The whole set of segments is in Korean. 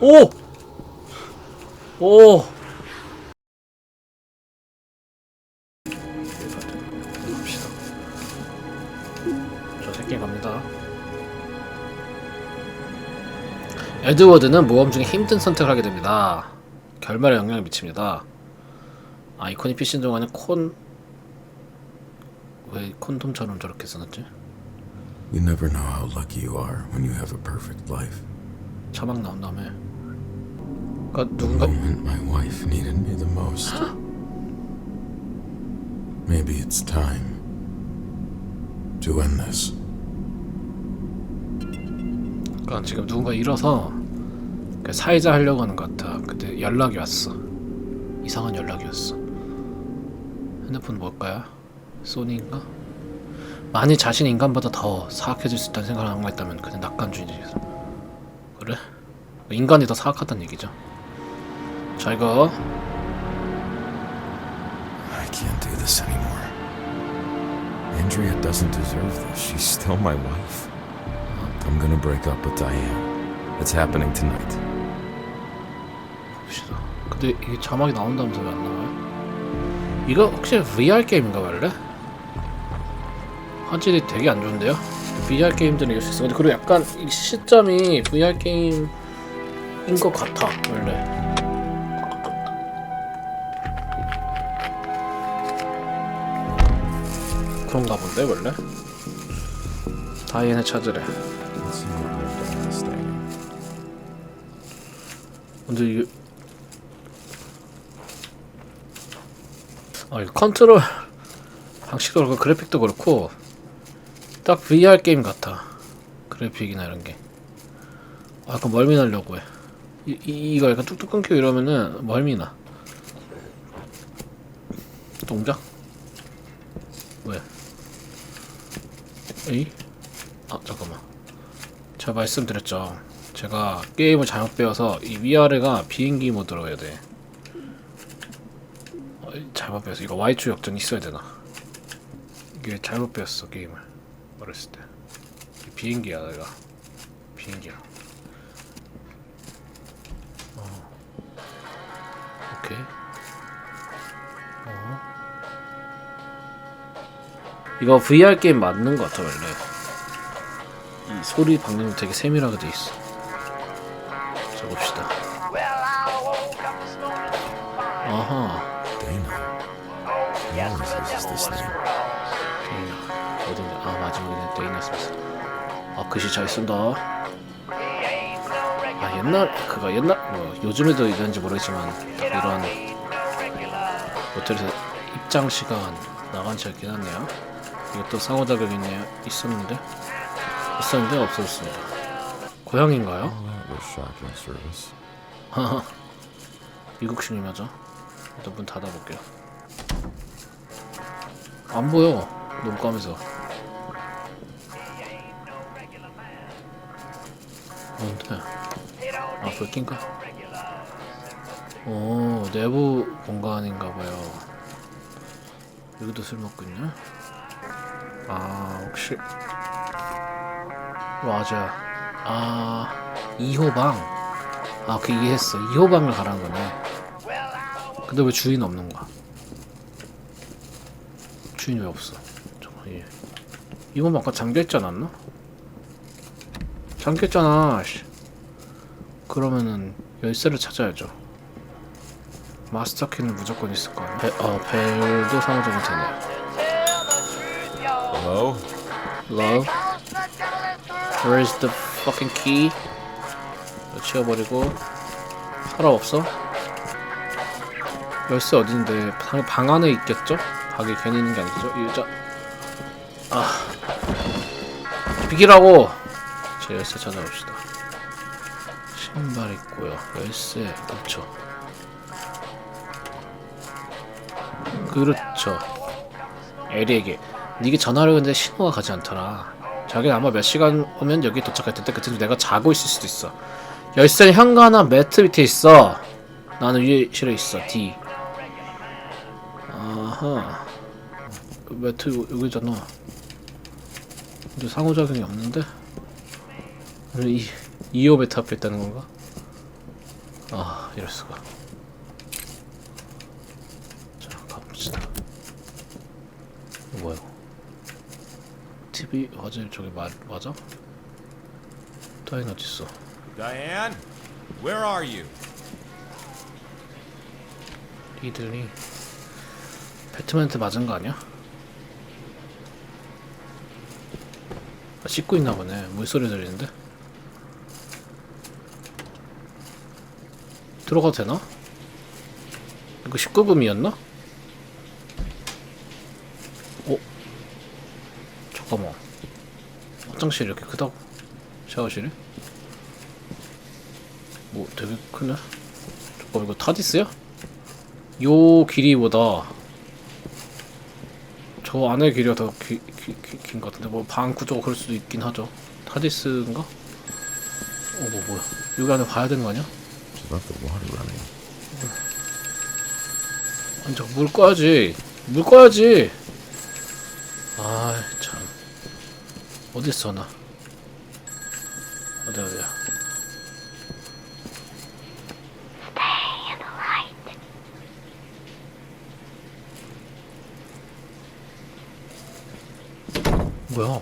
오! 오! 갑시다. 저 새끼 갑니다. 에드워드는 모험 중에 힘든 선택을 하게 됩니다. 결말에 영향을 미칩니다. 아이콘이 피신 동안에 콘... 왜 콘돔처럼 저렇게 써놨지? You never know how lucky you are when you have a perfect life. 자막 나온 다음에 그니까 The 누군가 moment my wife needed me the most. Maybe it's time to end this. 그러니까 지금 누군가 일어서 그 사회자 하려고 하는 것 같아. 근데 연락이 왔어. 이상한 연락이 왔어. 핸드폰 뭘까요? 소니인가? 만일 자신이 인간보다 더 사악해질 수 있다는 생각을 하고 있다면 그는 낙관주의지. 그래? 인간이 더 사악하다는 얘기죠. 자 이거 I can't do this anymore. Andrea doesn't deserve this. She's still my wife. I'm gonna break up with Diane. It's happening tonight. 봅시다. 근데 이게 자막이 나온다면서 왜 안 나와요? 이거 혹시 VR 게임인가 원래? 화질이 되게 안 좋은데요? VR 게임들은 이길 수 있어. 근데 그리고 약간 이 시점이 VR 게임인 것 같아 원래. 그런가 본데 원래? 다이앤을 찾으래. 근데 이게 아 이거 컨트롤 방식도 그렇고 그래픽도 그렇고 딱 VR 게임 같아 그래픽이나 이런 게 아, 약간 멀미 나려고 해 이, 이, 이거 약간 뚝뚝 끊기고 이러면은 멀미 나 동작? 왜? 에이? 아 잠깐만 제가 말씀드렸죠 제가 게임을 잘못 배워서 이 위아래가 비행기 모드로 해야 돼. 어, 잘못 배웠어. 이거 Y축 역전 있어야 되나? 이게 잘못 배웠어 게임을 어렸을 때. 비행기야 내가. 비행기야. 어. 오케이. 이거 VR 게임 맞는 것 같아 원래. 이 소리 방향도 되게 세밀하게 돼 있어. 자 봅시다. 아하. 어딘지 아 마지막에는 데이나 스미스. 아 글씨 잘 쓴다. 아 옛날 그가 옛날 뭐 요즘에도 이런지 모르겠지만 딱 이런 호텔에서 입장 시간 나간 지 있긴 하네요. 이것도 상호작용이 있네요. 있었는데 있었는데 없어졌습니다. 고향인가요? Oh. 하하. 미국식이 맞아. 일단 문 닫아볼게요. 안 보여. 너무 까매서. 뭔데? 아, 불킨가? 오, 내부 공간인가봐요. 여기도 술 먹고 있냐? 아, 혹시. 맞아. 아, 2호 방. 아, 그 이해했어. 2호 방을 가라는 거네. 근데 왜 주인 없는 거야? 주인이 왜 없어? 잠깐, 예. 이번 방 아까 잠겨있지 않았나? 잠겼잖아, 씨. 그러면은 열쇠를 찾아야죠. 마스터 키는 무조건 있을 거야. 벨, 어, 벨도 상호작용 되네요. Hello? Hello? Where is the fucking key? 치워버리고 사람 없어? 열쇠 어딘데? 방, 방 안에 있겠죠? 방에 괜히 있는 게 아니죠? 이 여자 아 비키라고! 자 열쇠 찾아봅시다 신발 있고요 열쇠 그렇죠 그렇죠 에리에게 니게 전화를 했는데 신호가 가지 않더라 자기는 아마 몇 시간 오면 여기 도착할 텐데 그때는 내가 자고 있을 수도 있어 열쇠는 현관한 매트 밑에 있어 나는 위에 실에 있어 D 아하 그 매트 요- 여기잖아 근데 상호작용이 없는데? 이 2호 매트 앞에 있다는 건가? 아 이럴 수가. 자 가봅시다. 뭐야 이거? TV 화질 저기 마, 맞아? 어디 있어? Diane, where are you? 리들이 배트맨한테 맞은 거 아니야? 아, 씻고 있나 보네. 물소리 들리는데? 들어가도 되나? 이거 19금이었나? 잠깐만. 화장실 이렇게 크다고? 샤워실이? 뭐 되게 크네? 잠깐 이거 타디스야? 요 길이보다 저 안의 길이가 더 긴 것 같은데 뭐 방 구조가 그럴 수도 있긴 하죠 타디스인가? 어 뭐 뭐야 여기 안에 봐야 되는 거 아니야? Left the water running. 아니 저물 꺼야지 물 꺼야지 아참 어딨어 나? 어디 어디야? 뭐야?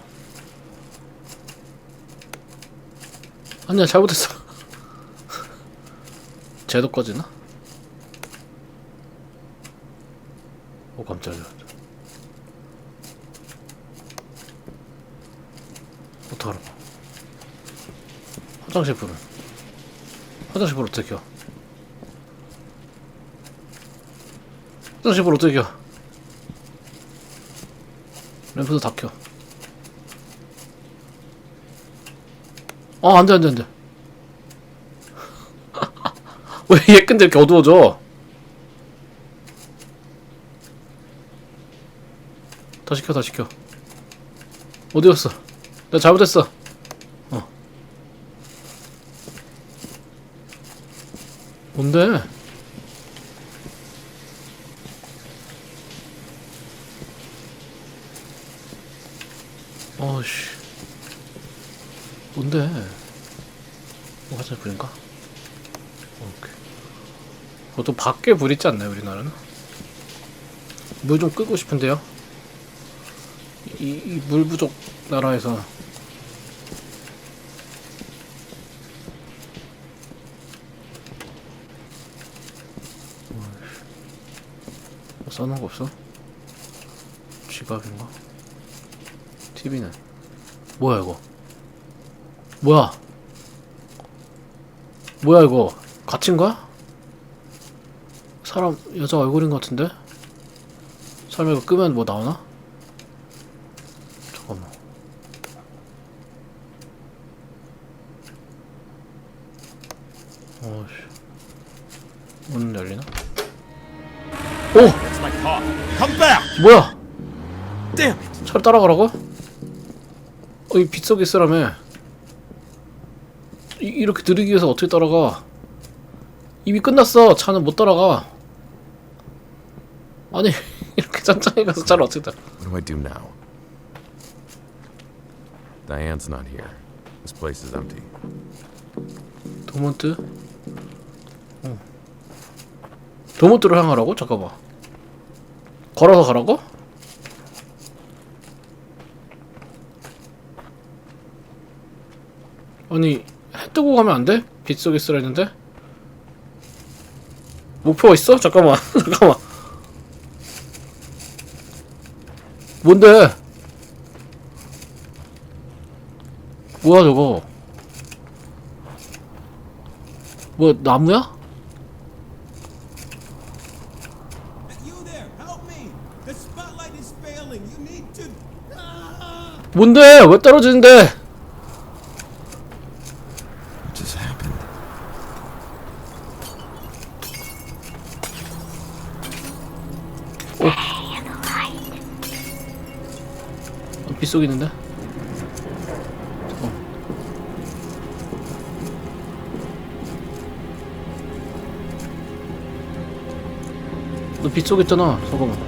아니야 잘못했어. 쟤도 꺼지나? 오 깜짝이야 어떡하라고 화장실 불은 화장실 불 어떻게 켜 화장실 불 어떻게 켜 램프도 다 켜. 아, 안 돼, 안 돼, 안 돼. 왜얘 근데 이렇게 어두워져? 다시 켜, 다시 켜. 어디 갔어? 내가 잘못했어. 어. 뭔데? 어씨. 뭔데? 뭐 화장실 불인가? 오케이. 보통 밖에 불 있지 않나요, 우리나라는? 물 좀 끄고 싶은데요? 이, 이 물 부족 나라에서. 뭐 써놓은 거 없어? 지갑인가? TV는 뭐야 이거? 뭐야? 뭐야 이거? 갇힌가? 사람 여자 얼굴인 것 같은데? 설마 이거 끄면 뭐 나오나? 잠깐만. 어씨. 문 열리나? 오! Come back! 뭐야? Damn it! 차를 따라가라고? 어, 이 빗속에 있으라며. 이, 이렇게 느리기 위해서 어떻게 따라가? 이미 끝났어. 차는 못 따라가. 아니, 이렇게 천천히 가서 차를 어떻게 따라? What do I do now? Diane's not here. This place is empty. 도몬트? 어. 도몬트로 향하라고? 잠깐만. 걸어서 가라고? 아니, 해 뜨고 가면 안 돼? 빗속에 쓰라 했는데? 목표가 있어? 잠깐만, 잠깐만. 뭔데? 뭐야, 저거? 뭐, 나무야? You there, help me! The spotlight is failing. You need to. Ah! 뭔데? 왜 떨어지는데? What just happened? 어, 빗속 있는데? 너 빗속 있잖아, 잠깐만.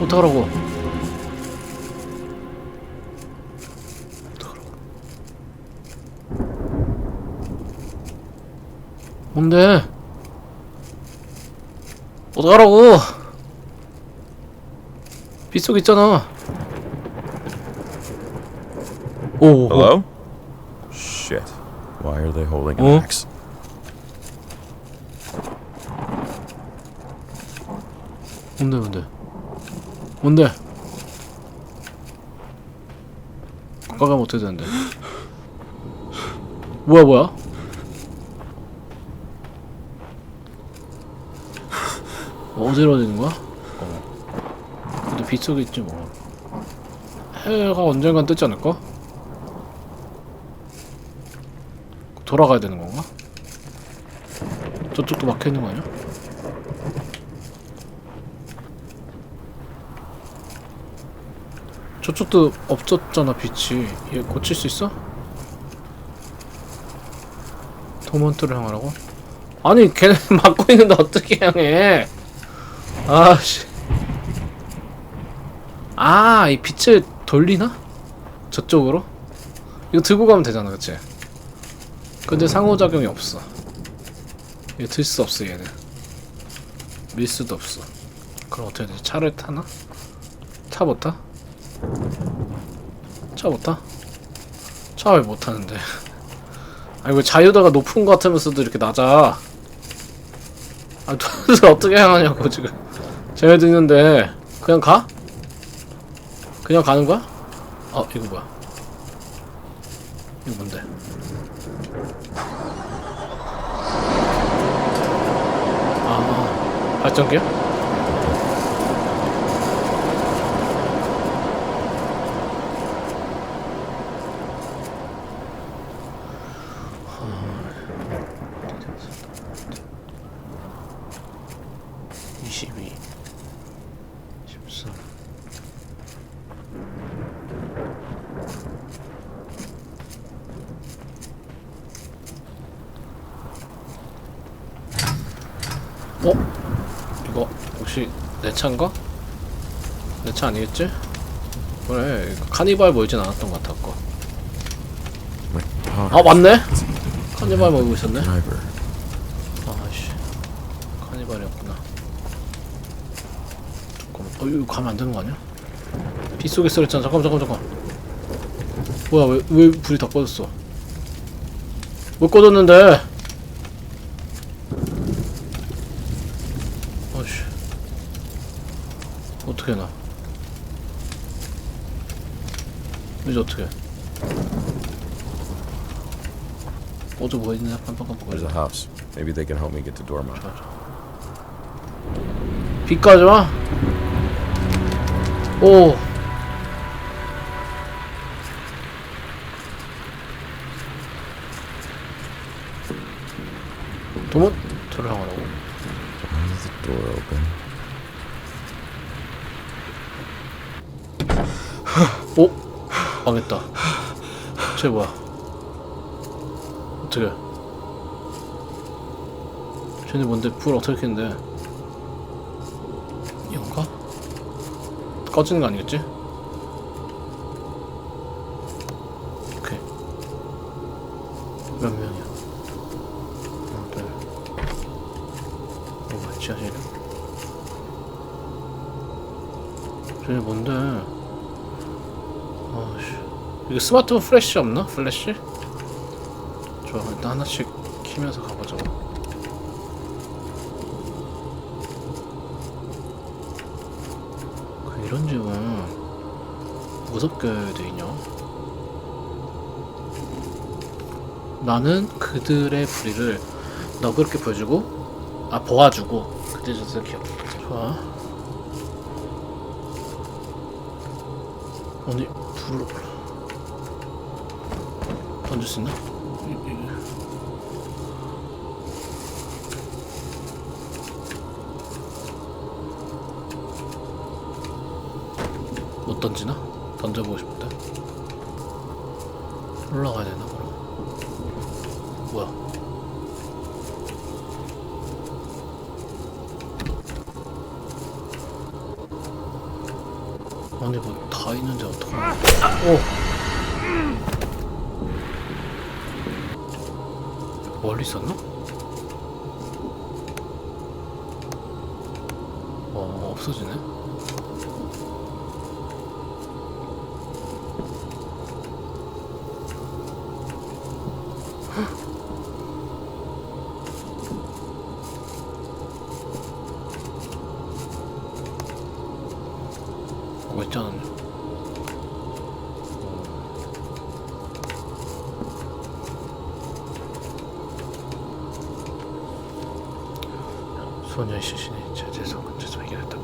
어떡하라고? 어떡하라고? 뭔데? 어떡하라고? 빗속 있잖아. 오. Hello? Shit. Why are they holding an axe? 뭔데 뭔데? 뭔데? 가까이 가면 어떻게 되는데? 뭐야 뭐야? 되는 거야? 어. 근데 빗속에 있지 뭐. 해가 언젠간 뜨지 않을까? 돌아가야 되는 건가? 저쪽도 막혀 있는 거 아니야? 저쪽도 없었잖아 빛이 얘 고칠 수 있어? 도먼트를 향하라고? 아니 걔네 막고 있는데 어떻게 향해 아씨 아 이 빛을 돌리나? 저쪽으로? 이거 들고 가면 되잖아 그치? 근데 상호작용이 없어 이거 들수 없어 얘는 밀 수도 없어 그럼 어떻게 되지? 차를 타나? 차 못 타? 차 못 타? 차 왜 못 타는데? 아니 왜 자유도가 높은 것 같으면서도 이렇게 낮아? 아 도대체 어떻게 향하냐고 지금 쟤네도 있는데 그냥 가? 그냥 가는 거야? 어 이거 뭐야? 이거 뭔데? 아 발전기야? 이십이, 십삼. 어? 이거 혹시 내 차인가? 내 차 아니겠지? 그래 카니발 몰진 않았던 것 같았고 pocket. 아 맞네? 카니발 몰고 있었네? 아씨 카니발이었구나 잠깐만 어 이거 가면 안 되는 거 아니야? 빗속에 쓰랬잖아 잠깐만 잠깐만 잠깐만 뭐야 왜, 왜 불이 다 꺼졌어 왜 꺼졌는데 아씨 어떻게 나 이제 어떻게 어제 뭐 했냐 깜빡깜빡 There's a house. Maybe they can help me get to Dorma. 비까지 와? 오. 도문 들어가라고. Why is the door open? 오, 망했다. 쟤 뭐야? 어떻게? 쟤네 뭔데 불 어떻게 켰는데? 이건가? 꺼지는 거 아니겠지? 오케이. 몇 명이야? 하나, 둘. 어, 지하실이야? 쟤네 뭔데? 이거 스마트폰 플래시 없나? 플래시? 좋아 일단 하나씩 키면서 가보자 그 이런 집은 무섭게 돼 있냐? 나는 그들의 불의를 너그럽게 보여주고 아 보아주고 그때 저서 기억 좋아 아니 불을 던질 수 있나? 못 던지나? 던져보고 싶은데 올라가야 되나 그럼? 뭐야? 아니 뭐 다 있는데 어떡하냐 오 멀리 있었나? 어, 없어지네.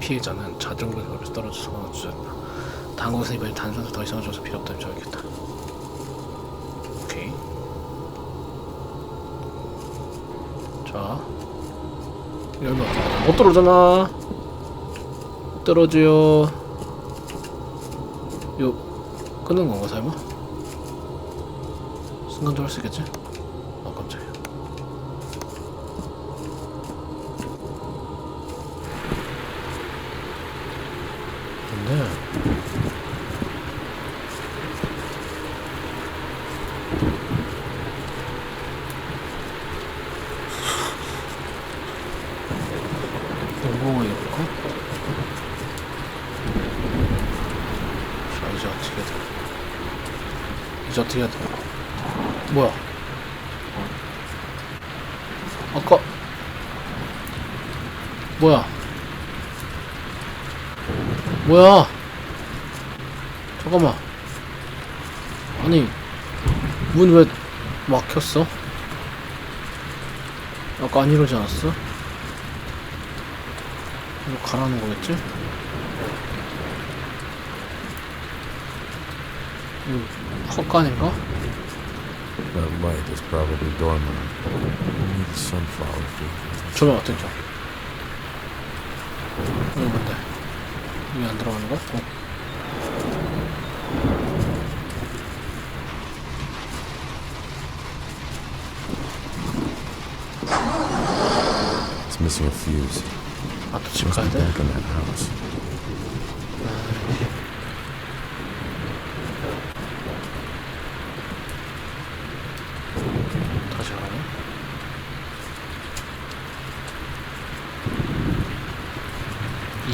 피해자는 자전거에서 멀리 떨어져 소원을 주셨다. 당국에서 이번에 단순서 더 이상을 줘서 필요 없다면 줘야겠다. 오케이. 자. 열면 어떡하나. 못 떨어잖아. 떨어져요. 요, 끊는 건가, 설마? 순간적으로 할 수 있겠지? 아, 깜짝이야. 근데 공공을 입고 자 이제 어떻게 돼 이제 어떻게 해야 돼 뭐야 아까 뭐야 뭐야? 잠깐만. 아니 문 왜 막혔어? 아까 안 이러지 않았어? 이거 가라는 거겠지? 이거 헛간인가? That light is probably dormant. Only the sunflower field. 조명 어땠죠? 이거 뭔데? 이게 안 들어가는 거? 어. It's missing a fuse. 아, 또 집 Must 가야 be 돼? back in that house.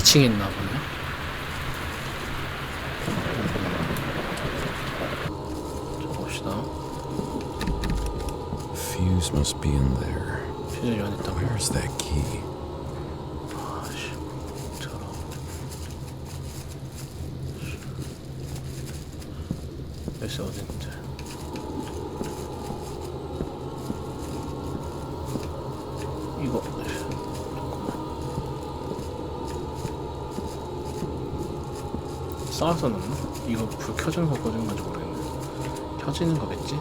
2층에 있나 Fuse must be in there. Where's that key? 쌓아서 넣나? 이거 불 켜지는 거 꺼지는 건지 모르겠네. 켜지는 거겠지?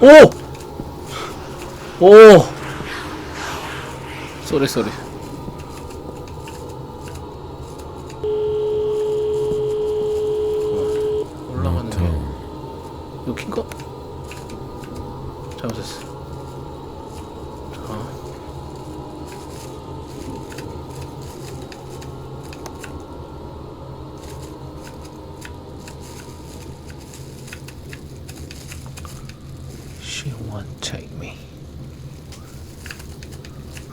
오! 오! 쏘리 쏘리 올라가는 게 Tone. 이거 킨거? 잘못했어 자 She won't take me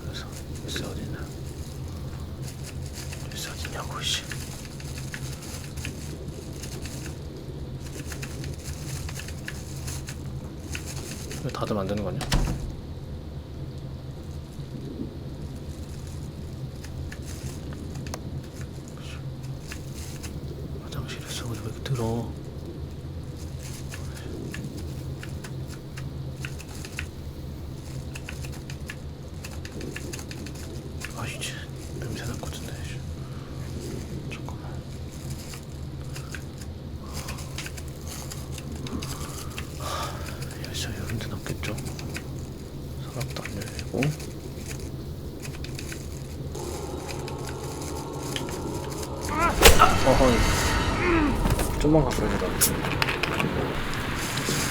그래서 글쎄 어디냐 글쎄 어디냐고 씨 왜 다들 만드는 거냐? 화장실에서 왜 이렇게 들어? 아 이제 냄새 났거든요. 잠깐만. 열쇠 이런 데는 없겠죠? 서랍도 안 열리고 어허 좀만 가까이 해라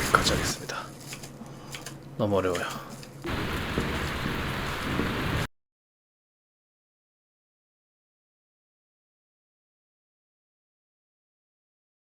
여기까지 하겠습니다 너무 어려워요